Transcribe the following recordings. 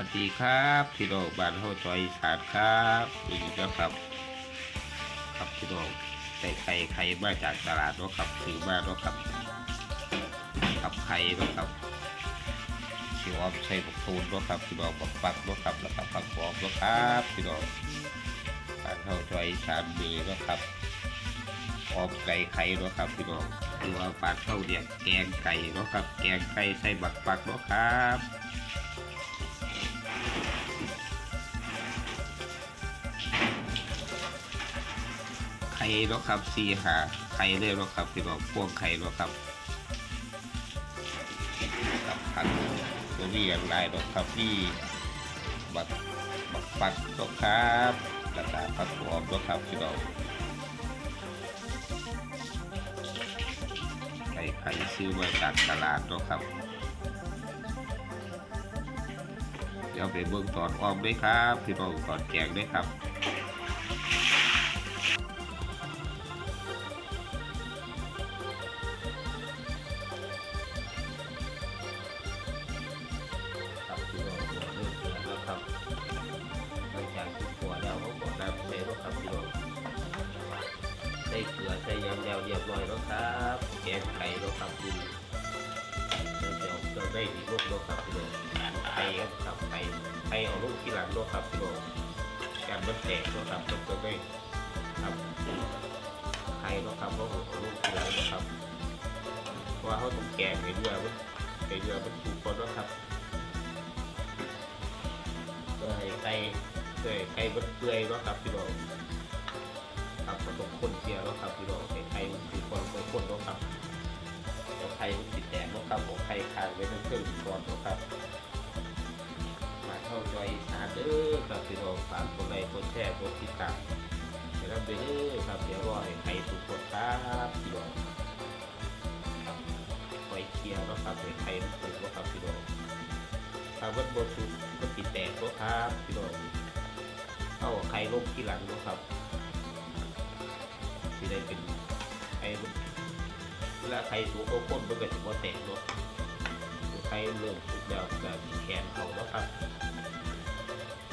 วัสดีครับพี่น้องบ้านเฮาจอยสานครับนี่นะครับ ครับพี่น้องใส่ไข่ไข่มาจากตลาดเนาะครับซื้อมาเนาะครับกับไข่เนาะครับชิวออมใส่ผักตูนเนาะครับพี่น้องปักปักเนาะครับแล้วก็ผักหอมเนาะครับพี่น้องบ้านเฮาจอยสานมีเนาะครับออมไก่ไข่เนาะครับพี่น้องหรือว่าบ้านเฮาเรียกแกงไก่เนาะครับ แกงไก่ใส่บักปักเนาะครับ ไข่เนาะครับสี่หาไข่เลยเนาะครับพี่น้องพวงไข่เนาะครับกับผักตัวนี้อย่างไรเนาะครับนี่บักบักปักเนาะครับแล้วก็ผักหอมเนาะครับพี่น้องไข่ไข่ซื้อมาจากตลาดเนาะครับเดี๋ยวไปเบิ่งตอนออมด้วยครับพี่น้องตอนแกงด้วยครับ เรียบร้อยแล้วครับแกงไก่แล้วครับดูเดี๋ยวเดี๋ยวได้ดีลูกแล้วครับพี่น้องไข่ครับไข่ไข่เอาลูกที่หลังแล้วครับพี่น้องการมันแตกแล้วครับต้องเติมได้ครับไข่แล้วครับเพราเอาลูกที่หลังแล้วครับว่าเขาต้องแกงในเรือมันในเรือมันถูกคนแล้วครับเปื่อยไก่เปื่อยไก่บดเปื่อยเนาะครับพี่น้อง รับผสมข้นเชียร์เนาะครับพี่น้องไก่ไก่มันคือคนคนคนเนาะครับแล้วไข่มันติดแดงเนาะครับผมไข่คางไว้ทั้งเครื่องก่อนเนาะครับ มาเข้าจสานเด้อครับพี่น้องฝากกดไลค์กดแชร์กดติดตามไปรับไปเด้อครับเดี๋ยวรอให้ไข่สุกกดครับพี่น้องครับไวเคลียร์เนาะครับให้ไข่มันสุกเนาะครับพี่น้องถ้าวัดบนสุดก็ติดแตกก็ครับพี่น้องเอาไข่ลบที่หลังเนาะครับ สิได้เป็นไอ้เวลาไข่สุกก็ข้นมันก็จะบ่แตกเนาะไข่เริ่มสุกแล้วจะแขนเขาเนาะครับ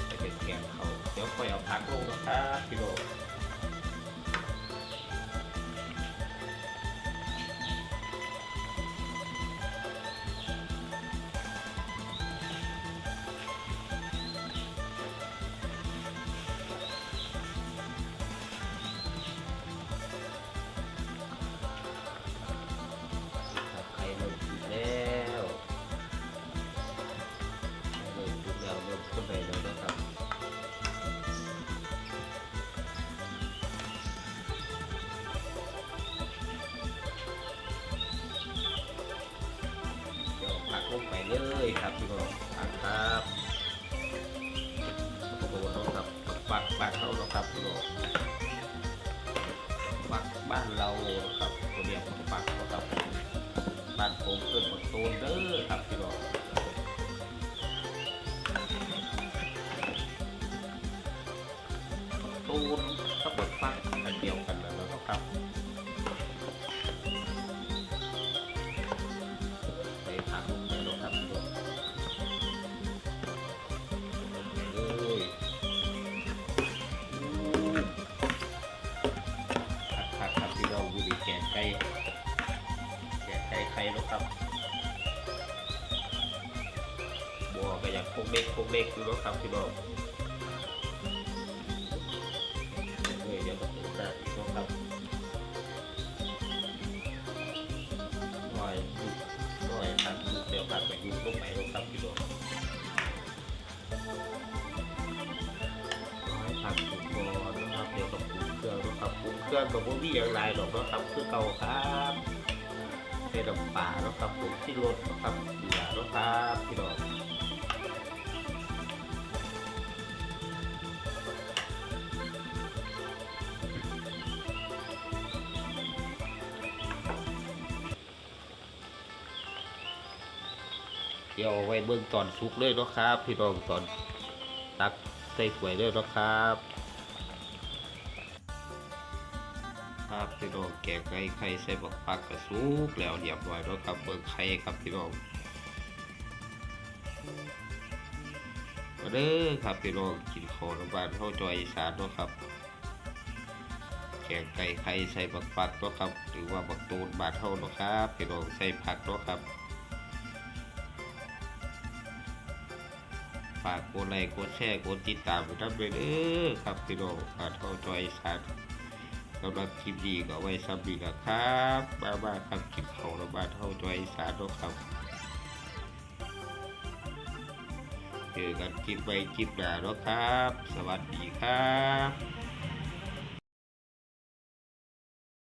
จะเป็นแขนเขาเดี๋ยวค่อยเอาพักลงนะครับพี่น้อ บ้านเราครับตัวเดียกว่าปักครับบ้านผมเกิดบนโซนเด้อครับพี่น้องโซน ครับที่เราบุรีแกงไก่แกงไก่ไข่แล้วครับบัวก็อยากพกเล็กพกเล็กดูแล้วครับพี่น้องื่องกับพวกพี่อย่างไรหรอกนะครับคือเก่าครับใส่ดอกป่านะครับผมที่รถนะครับเสือนะครับพี่น้องเดี๋ยวไว้เบื้องตอนสุกเลยนะครับ พี่น้องตอนตักใส่ถ้วยเลยนะครับ ครับพี่น้องแกงไก่ไข่ใส่บักปักกระสุกแล้วเรียบร้อยแล้วครับเบิ่งไข่ครับพี่น้องมาเด้อครับพี่น้องกินของน้ำบานเข้าจอยอีสานเนาะครับ แกงไก่ไข่ใส่บักปัดเนาะครับ หรือว่าบักตูนบานเท่าเนาะครับพี่น้องใส่ผักเนาะครับฝากกดไลค์กดแชร์กดติดตามไปทำไปเด้อครับพี่น้องบานเข้าจอยอีสาน สำหรับคลิปดีก็ไว้ซ้ำอีกแล้วครับบ้าบ้าครับคลิปเของน้ำบานเท่าจอยอีสานเนาะครับเจอกันคลิปไว้คลิปหน้าเนาะครับ สวัสดีครับ